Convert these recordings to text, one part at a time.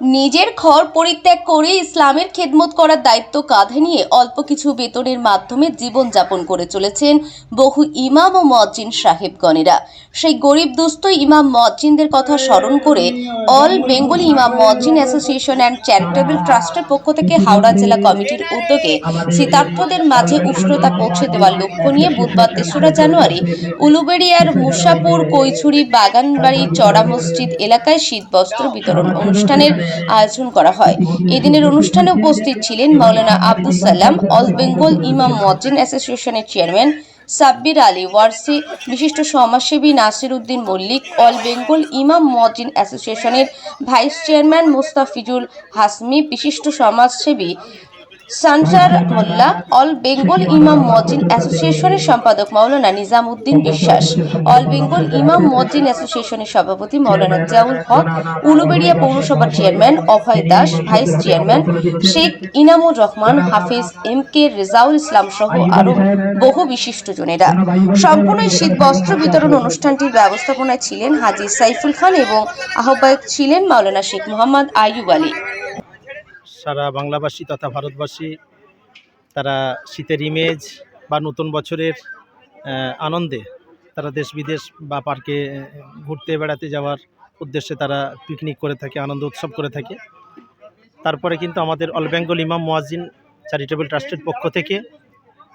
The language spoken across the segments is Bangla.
নিজের ঘর পরিত্যাগ করে ইসলামের খেদমত করার দায়িত্ব কাঁধে নিয়ে অল্প কিছু বেতনের মাধ্যমে জীবনযাপন করে চলেছেন বহু ইমাম ও মজ্জিন সাহেবগণেরা। সেই গরিব দুস্থ ইমাম মজ্জিনদের কথা স্মরণ করে অল বেঙ্গলি ইমাম মজ্জিন অ্যাসোসিয়েশন অ্যান্ড চ্যারিটেবল ট্রাস্টের পক্ষ থেকে হাওড়া জেলা কমিটির উদ্যোগে শীতার্থদের মাঝে উষ্ণতা পৌঁছে দেওয়ার লক্ষ্য নিয়ে বুধবার তেসরা জানুয়ারি উলুবেড়িয়ার মুসাপুর, কৈছুরি, বাগানবাড়ি, চড়া মসজিদ এলাকায় শীতবস্ত্র বিতরণ অনুষ্ঠানের আয়োজন করা হয়। এদিনের অনুষ্ঠানে উপস্থিত ছিলেন মাওলানা আব্দুল সালাম, অল বেঙ্গল ইমাম মজিন অ্যাসোসিয়েশনের চেয়ারম্যান সাব্বির আলী ওয়ার্সি, বিশিষ্ট সমাজসেবী নাসির উদ্দিন মল্লিক, অল বেঙ্গল ইমাম মজিন অ্যাসোসিয়েশনের ভাইস চেয়ারম্যান মোস্তাফিজুল হাসমি, বিশিষ্ট সমাজসেবী সানসার মোল্লা, অল বেঙ্গল ইমাম মজিন অ্যাসোসিয়েশনের সম্পাদক মাওলানা নিজাম উদ্দিন বিশ্বাস, অল বেঙ্গল ইমাম মজিন অ্যাসোসিয়েশনের সভাপতি মাওলানা জিয়াউল হক, উলুবেড়িয়া পৌরসভার chairman Abhay Das, vice chairman Sheikh Inamur Rahman, Hafiz M K Rezaul Islam সহ আরও বহু বিশিষ্টজনেরা সম্পূর্ণ শীত বস্ত্র বিতরণ অনুষ্ঠানটির ব্যবস্থাপনায় ছিলেন হাজি সাইফুল খান এবং আহ্বায়ক ছিলেন মাওলানা শেখ মোহাম্মদ আইয়ুব আলী। সারা বাংলাবাসী তথা ভারতবাসী, তারা শীতের ইমেজ বা নতুন বছরের আনন্দে তারা দেশ বিদেশ বা পার্কে ঘুরতে বেড়াতে যাওয়ার উদ্দেশ্যে তারা পিকনিক করে থাকে, আনন্দ উৎসব করে থাকে। তারপরে কিন্তু আমাদের অল বেঙ্গল ইমাম মোয়াজিন চ্যারিটেবল ট্রাস্টের পক্ষ থেকে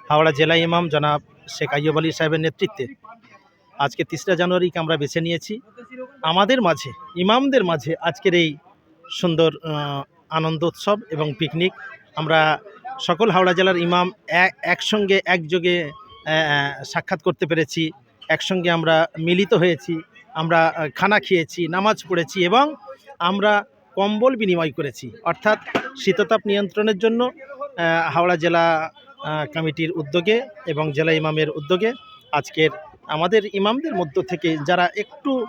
হাওড়া জেলা ইমাম জনাব শেখ আইয়ুব আলী সাহেবের নেতৃত্বে আজকে তিসরা জানুয়ারিকে আমরা বেছে নিয়েছি। আমাদের মাঝে ইমামদের মাঝে আজকের এই সুন্দর আনন্দ উৎসব এবং পিকনিক। আমরা সকল হাওড়া জেলার ইমাম এক- একসঙ্গে, একযোগে সাক্ষাৎ করতে পেরেছি। একসঙ্গে আমরা মিলিত হয়েছি। আমরা খানা খেয়েছি, নামাজ পড়েছি এবং আমরা কম্বল বিনিময় করেছি। অর্থাৎ শীততাপ নিয়ন্ত্রণের জন্য হাওড়া জেলা কমিটির উদ্যোগে এবং জেলা ইমামের উদ্যোগে আজকের আমাদের ইমামদের মধ্য থেকে যারা একটু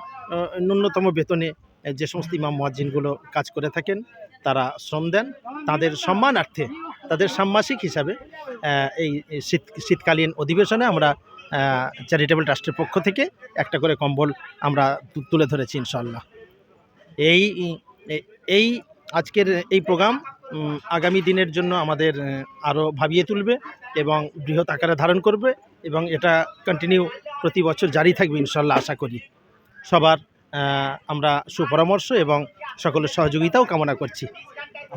ন্যূনতম বেতনে যে সমস্ত ইমাম মহাজিনগুলো কাজ করে থাকেন তারা শ্রম দেন, তাদের সম্মানার্থে, তাদের সাম্মাসিক হিসাবে এই শীত, শীতকালীন অধিবেশনে আমরা চ্যারিটেবল ট্রাস্টের পক্ষ থেকে একটা করে কম্বল আমরা তুলে ধরেছি ইনশাল্লাহ এই এই আজকের এই প্রোগ্রাম আগামী দিনের জন্য আমাদের আরও ভাবিয়ে তুলবে এবং বৃহৎ আকারে ধারণ করবে এবং এটা কন্টিনিউ প্রতি বছর জারি থাকবে ইনশাল্লাহ আশা করি। সবার আমরা সুপরামর্শ এবং সকলের সহযোগিতাও কামনা করছি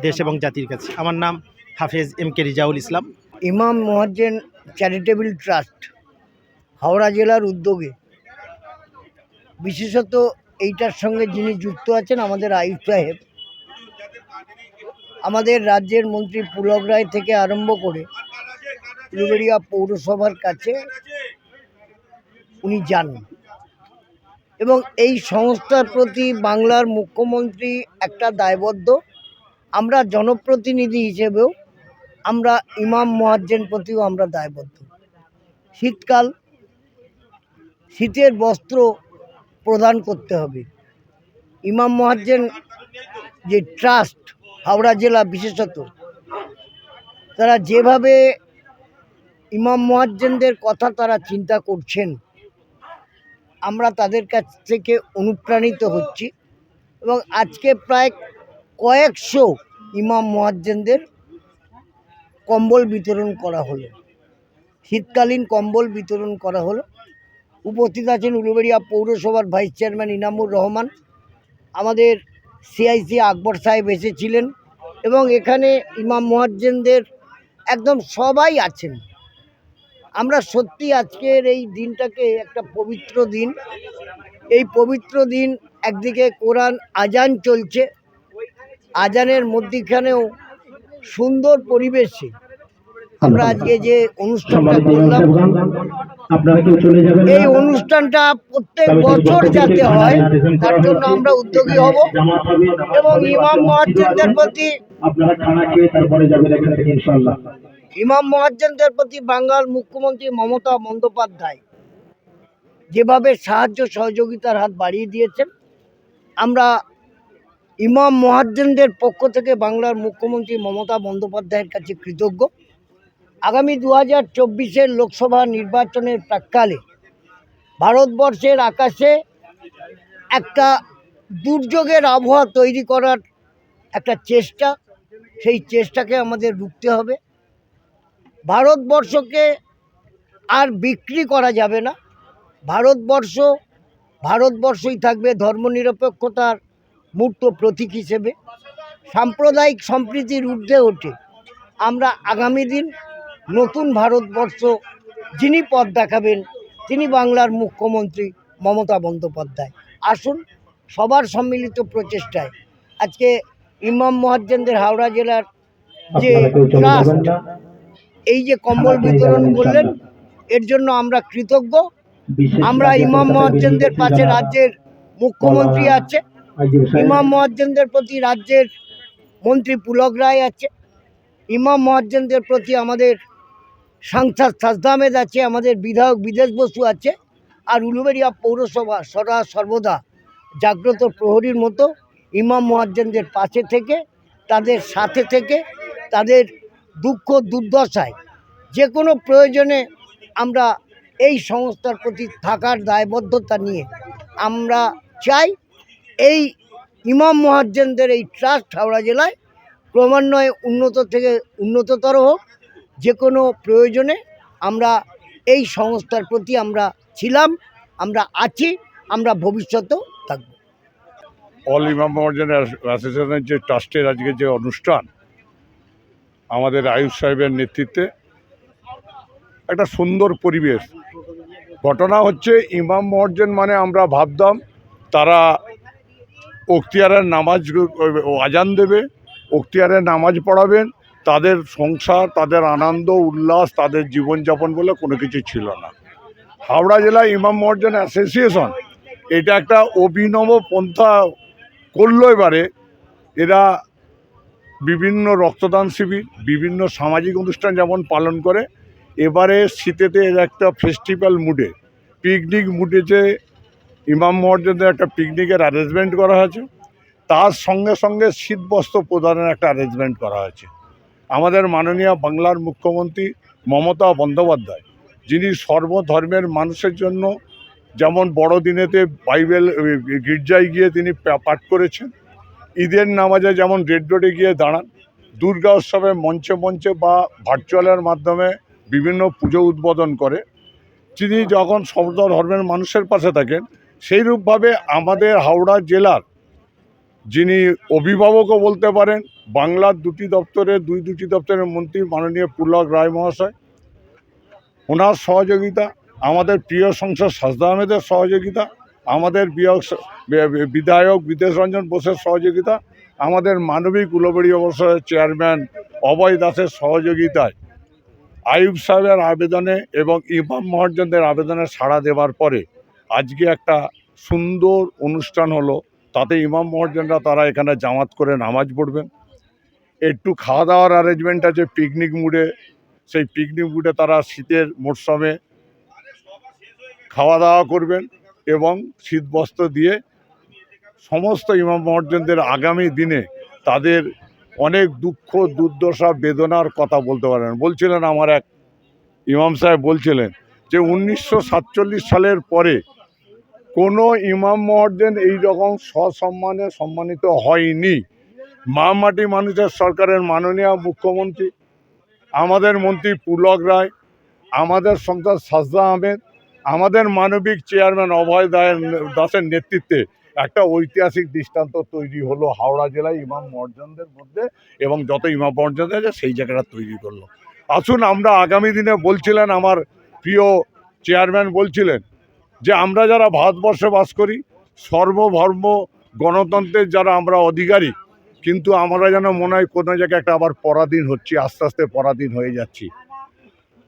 দেশ এবং জাতির কাছে। আমার নাম হাফেজ এম কে রিজাউল ইসলাম। ইমাম মহাজ্জেন চ্যারিটেবল ট্রাস্ট, হাওড়া জেলার উদ্যোগে। বিশেষত এইটার সঙ্গে যিনি যুক্ত আছেন আমাদের আয়ুব সাহেব, আমাদের রাজ্যের মন্ত্রী পুলক রায় থেকে আরম্ভ করে উলুবেড়িয়া পৌরসভার কাছে উনি যান। এবং এই সংস্থার প্রতি বাংলার মুখ্যমন্ত্রী একটা দায়বদ্ধ। আমরা জনপ্রতিনিধি হিসেবেও আমরা ইমাম মহাজ্জেন প্রতিও আমরা দায়বদ্ধ। শীতকাল, শীতের বস্ত্র প্রদান করতে হবে। ইমাম মহাজ্জেন যে ট্রাস্ট হাওড়া জেলা বিশেষত, তারা যেভাবে ইমাম মহাজ্জেনদের কথা তারা চিন্তা করছেন আমরা তাদের কাছ থেকে অনুপ্রাণিত হচ্ছি এবং আজকে প্রায় কয়েকশো ইমাম মহাজ্জেনদের কম্বল বিতরণ করা হলো। শীতকালীন কম্বল বিতরণ করা হলো। উপস্থিত আছেন উলুবেড়িয়া পৌরসভার ভাইস চেয়ারম্যান ইনামুর রহমান। আমাদের সিআইসি আকবর সাহেব এসেছিলেন এবং এখানে ইমাম মোয়াজ্জেনদের একদম সবাই আছেন। আমরা সত্যি আজকের এই দিনটাকে একটা পবিত্র দিন। এই পবিত্র দিন একদিকে কোরআন আজান চলছে আজানের মধ্যিখানেও সুন্দর পরিবেশে আমরা আজকে যে অনুষ্ঠানটা করলাম এই অনুষ্ঠানটা প্রত্যেক বছর যাতে হয় তার জন্য আমরা উদ্যোগী হব এবং ইমাম মহাজ্জেনদের প্রতি আপনারা খানা খেয়ে তারপরে যাবেন এখান থেকে ইনশাল্লাহ ইমাম মহাজ্জেনদের প্রতি বাংলার মুখ্যমন্ত্রী মমতা বন্দ্যোপাধ্যায় যেভাবে সাহায্য সহযোগিতার হাত বাড়িয়ে দিয়েছেন, আমরা ইমাম মহাজ্জেনদের পক্ষ থেকে বাংলার মুখ্যমন্ত্রী মমতা বন্দ্যোপাধ্যায়ের কাছে কৃতজ্ঞ। আগামী দু হাজার চব্বিশের লোকসভা নির্বাচনের প্রাক্কালে ভারতবর্ষের আকাশে একটা দুর্যোগের আবহাওয়া তৈরি করার একটা চেষ্টা, সেই চেষ্টাকে আমাদের রুখতে হবে। ভারতবর্ষকে আর বিক্রি করা যাবে না। ভারতবর্ষ ভারতবর্ষই থাকবে ধর্মনিরপেক্ষতার মূর্ত প্রতীক হিসেবে। সাম্প্রদায়িক সম্প্রীতির ঊর্ধ্বে ওঠে। আমরা আগামী দিন নতুন ভারতবর্ষ যিনি পথ দেখাবেন তিনি বাংলার মুখ্যমন্ত্রী মমতা বন্দ্যোপাধ্যায়। আসুন সবার সম্মিলিত প্রচেষ্টায়। আজকে ইমাম মহাজ্জেনদের হাওড়া জেলার যে ট্রাস্ট এই যে কম্বল বিতরণ করলেন এর জন্য আমরা কৃতজ্ঞ। আমরা ইমাম মহাজ্জেনদের পাশে রাজ্যের মুখ্যমন্ত্রী আছে ইমাম মহাজ্জেনদের প্রতি রাজ্যের মন্ত্রী পুলক রায় আছে ইমাম মহাজ্জেনদের প্রতি আমাদের সাংসদ সাজদা আহমেদ আছে আমাদের বিধায়ক বিদেশ বসু আছে আর উলুবেড়িয়া পৌরসভা সদা সর্বদা জাগ্রত প্রহরীর মতো ইমাম মহাজ্জেনদের পাশে থেকে তাদের সাথে থেকে তাদের দুঃখ, দুর্দশায় যে কোনো প্রয়োজনে আমরা এই সংস্থার প্রতি থাকার দায়বদ্ধতা নিয়ে আমরা চাই এই ইমাম মহাজ্জেনদের এই ট্রাস্ট হাওড়া জেলায় ক্রমান্বয়ে উন্নত থেকে উন্নততর হোক, যে কোনো প্রয়োজনে আমরা এই সংস্থার প্রতি আমরা ছিলাম, আমরা আছি, আমরা ভবিষ্যতেও থাকব। অল ইমাম মহাজন অ্যাসোসিয়েশনের যে ট্রাস্টের আজকে যে অনুষ্ঠান আমাদের আয়ুষ সাহেবের নেতৃত্বে একটা সুন্দর পরিবেশ। ঘটনা হচ্ছে, ইমাম মহাজন মানে আমরা ভাবতাম, তারা অক্তিয়ারের নামাজ আজান দেবে, অক্তিয়ারের নামাজ পড়াবেন, তাদের সংসার, তাদের আনন্দ, উল্লাস, তাদের জীবনযাপন বলে কোনো কিছু ছিল না। হাওড়া জেলা ইমাম মহাজন অ্যাসোসিয়েশন, এটা একটা অভিনব পন্থা করল এবারে। এরা বিভিন্ন রক্তদান শিবির, বিভিন্ন সামাজিক অনুষ্ঠান যেমন পালন করে, এবারে শীতেতে এরা একটা ফেস্টিভ্যাল মুডে পিকনিক মুডে যে ইমাম মহাজনদের একটা পিকনিকের অ্যারেঞ্জমেন্ট করা হয়েছে, তার সঙ্গে সঙ্গে শীতবস্ত্র প্রদানের একটা অ্যারেঞ্জমেন্ট করা হয়েছে। আমাদের মাননীয় বাংলার মুখ্যমন্ত্রী মমতা বন্দ্যোপাধ্যায়, যিনি সর্বধর্মের মানুষের জন্য যেমন বড়দিনেতে বাইবেল গির্জায় গিয়ে তিনি পাঠ করেছেন ঈদের নামাজে যেমন রেড রোডে গিয়ে দাঁড়ান, দুর্গা উৎসবে মঞ্চে মঞ্চে বা ভার্চুয়ালের মাধ্যমে বিভিন্ন পুজো উদ্বোধন করে। তিনি যখন সর্ব ধর্মের মানুষের পাশে থাকেন, সেইরূপভাবে আমাদের হাওড়া জেলার যিনি অভিভাবকও বলতে পারেন, বাংলার দুটি দপ্তরে, দুই দুটি দপ্তরের মন্ত্রী মাননীয় পুলক রায় মহাশয়, ওনার সহযোগিতা, আমাদের প্রিয় সংসদ সাজদা আহমেদের সহযোগিতা আমাদের বিধায়ক বিদেশ রঞ্জন বোসের সহযোগিতা, আমাদের মানবিক উলবেড়ি অবসরের চেয়ারম্যান অভয় দাসের সহযোগিতায় আয়ুব সাহেবের আবেদনে এবং ইমাম মহাজনদের আবেদনে সাড়া দেওয়ার পরে আজকে একটা সুন্দর অনুষ্ঠান হলো। তাতে ইমাম মহাজনরা তারা এখানে জামাত করে নামাজ পড়বেন। একটু খাওয়া দাওয়ার অ্যারেঞ্জমেন্ট আছে পিকনিক মুডে সেই পিকনিক মুডে তারা শীতের মরশুমে খাওয়া দাওয়া করবেন। এবং শীতবস্ত্র দিয়ে সমস্ত ইমাম মহাজনদের আগামী দিনে তাদের অনেক দুঃখ, দুর্দশা, বেদনার কথা বলতে পারেন। বলছিলেন আমার এক ইমাম সাহেব বলছিলেন যে, উনিশশো সাতচল্লিশ সালের পরে কোনো ইমাম মহাজেন এই রকম সসম্মানে সম্মানিত হয়নি। মা মাটি মানুষের সরকারের মাননীয় মুখ্যমন্ত্রী, আমাদের মন্ত্রী পুলক রায়, আমাদের সংসদ সাজদা আহমেদ আমাদের মানবিক চেয়ারম্যান অভয় দায়ের দাসের নেতৃত্বে একটা ঐতিহাসিক দৃষ্টান্ত তৈরি হলো হাওড়া জেলায় ইমাম মর্জনদের মধ্যে এবং যত ইমাম মর্জন আছে সেই জায়গাটা তৈরি করল। আসুন আমরা আগামী দিনে বলছিলেন, আমার প্রিয় চেয়ারম্যান বলছিলেন যে আমরা যারা ভারতবর্ষে বাস করি, সর্বধর্ম গণতন্ত্রের যারা আমরা অধিকারী, কিন্তু আমরা যেন মনে হয় কোনো জায়গায় একটা আবার পরাধীন হচ্ছি, আস্তে আস্তে পরাধীন হয়ে যাচ্ছি।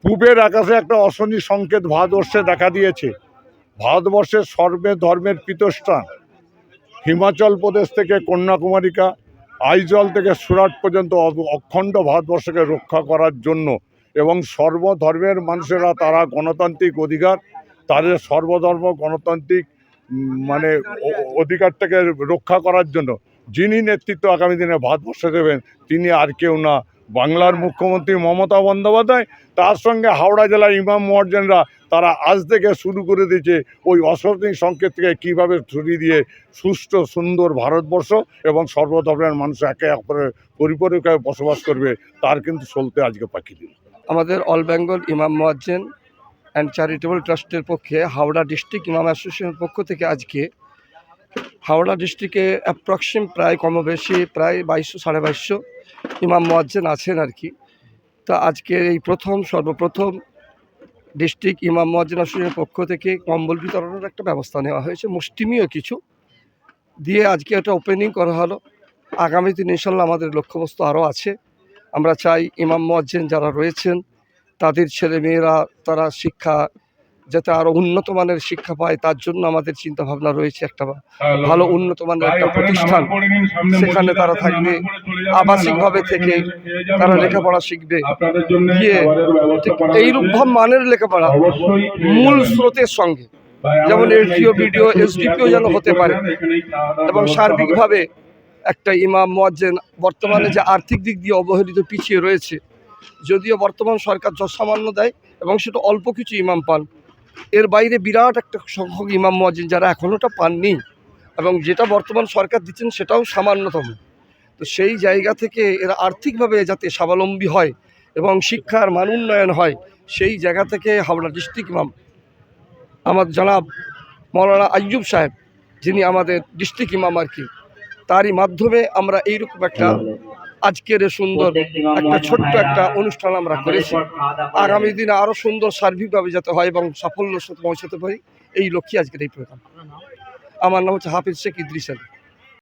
পূবের আকাশে একটা অশনি সংকেত ভারতবর্ষে দেখা দিয়েছে। ভারতবর্ষের সর্বে ধর্মের পীতস্থান। হিমাচল প্রদেশ থেকে কন্যাকুমারিকা, আইজল থেকে সুরাট পর্যন্ত অখণ্ড ভারতবর্ষকে রক্ষা করার জন্য এবং সর্বধর্মের মানুষেরা তারা গণতান্ত্রিক অধিকার, তাদের সর্বধর্ম গণতান্ত্রিক মানে অধিকারটাকে রক্ষা করার জন্য যিনি নেতৃত্ব আগামী দিনে ভারতবর্ষে দেবেন, তিনি আর কেউ না। বাংলার মুখ্যমন্ত্রী মমতা বন্দ্যোপাধ্যায়, তার সঙ্গে হাওড়া জেলার ইমাম মহাজনরা, তারা আজ থেকে শুরু করে দিয়েছে ওই অশান্তি সংকেত থেকে কীভাবে ছড়িয়ে দিয়ে সুষ্ঠু, সুন্দর ভারতবর্ষ এবং সর্বধর্মের মানুষ একে অপরের পরিপরিকায় বসবাস করবে, তার কিন্তু চলতে আজকে পাখি দিল আমাদের অল বেঙ্গল ইমাম মোয়াজ্জেন অ্যান্ড চ্যারিটেবল ট্রাস্টের পক্ষে হাওড়া ডিস্ট্রিক্ট ইমাম অ্যাসোসিয়েশনের পক্ষ থেকে আজকে হাওড়া ডিস্ট্রিক্টে অ্যাপ্রক্সিম প্রায় কমবেশি প্রায় বাইশশো, সাড়ে বাইশশো ইমাম মোয়াজ্জেন আছেন আর কি। তা আজকে এই প্রথম, সর্বপ্রথম ডিস্ট্রিক্ট ইমাম মোয়াজ্জেন অ্যাসোসিয়েশনের পক্ষ থেকে কম্বল বিতরণের একটা ব্যবস্থা নেওয়া হয়েছে, মুষ্টিমীয় কিছু। দিয়ে আজকে এটা ওপেনিং করা হলো। আগামী দিন ইনশাল্লাহ আমাদের লক্ষ্যবস্তু আরও আছে। আমরা চাই ইমাম মোয়াজ্জেন যারা রয়েছেন, তাদের ছেলে মেয়েরা তারা শিক্ষা যাতে আরও উন্নত মানের শিক্ষা পায় তার জন্য আমাদের চিন্তা ভাবনা রয়েছে একটা ভালো উন্নত মানের একটা প্রতিষ্ঠান। সেখানে তারা থাকবে। আবাসিকভাবে থেকে তারা লেখাপড়া শিখবে। গিয়ে ঠিক এইরূপ মানের লেখাপড়া মূল স্রোতের সঙ্গে। যেমন এলটিও বিডিও এসডিপিও যেন হতে পারে। এবং সার্বিকভাবে একটা ইমাম মোয়াজ্জেন বর্তমানে যে আর্থিক দিক দিয়ে অবহেলিত পিছিয়ে রয়েছে যদিও বর্তমান সরকার যৎসামান্য দেয় এবং সেটা অল্প কিছু ইমাম পান এর বাইরে বিরাট একটা সংখ্যক ইমাম মোয়াজ্জেন যারা এখনও ওটা পাননি এবং যেটা বর্তমান সরকার দিচ্ছেন সেটাও সামান্যতম। তো সেই জায়গা থেকে এরা আর্থিকভাবে যাতে স্বাবলম্বী হয় এবং শিক্ষার মান উন্নয়ন হয়, সেই জায়গা থেকে হাওড়া ডিস্ট্রিক্ট ইমাম আমার জনাব মৌলানা আইয়ুব সাহেব, যিনি আমাদের ডিস্ট্রিক্ট ইমাম আর কি তারই মাধ্যমে আমরা এইরকম একটা আজকের সুন্দর একটা ছোট্ট একটা অনুষ্ঠান আমরা করেছি। আগামী দিনে আরও সুন্দর সার্বিকভাবে যাতে হয় এবং সাফল্য পৌঁছাতে পারি, এই লক্ষ্যে আজকের এই প্রোগ্রাম। আমার নাম হচ্ছে হাফিজ শেখ ইদ্রিস আলী।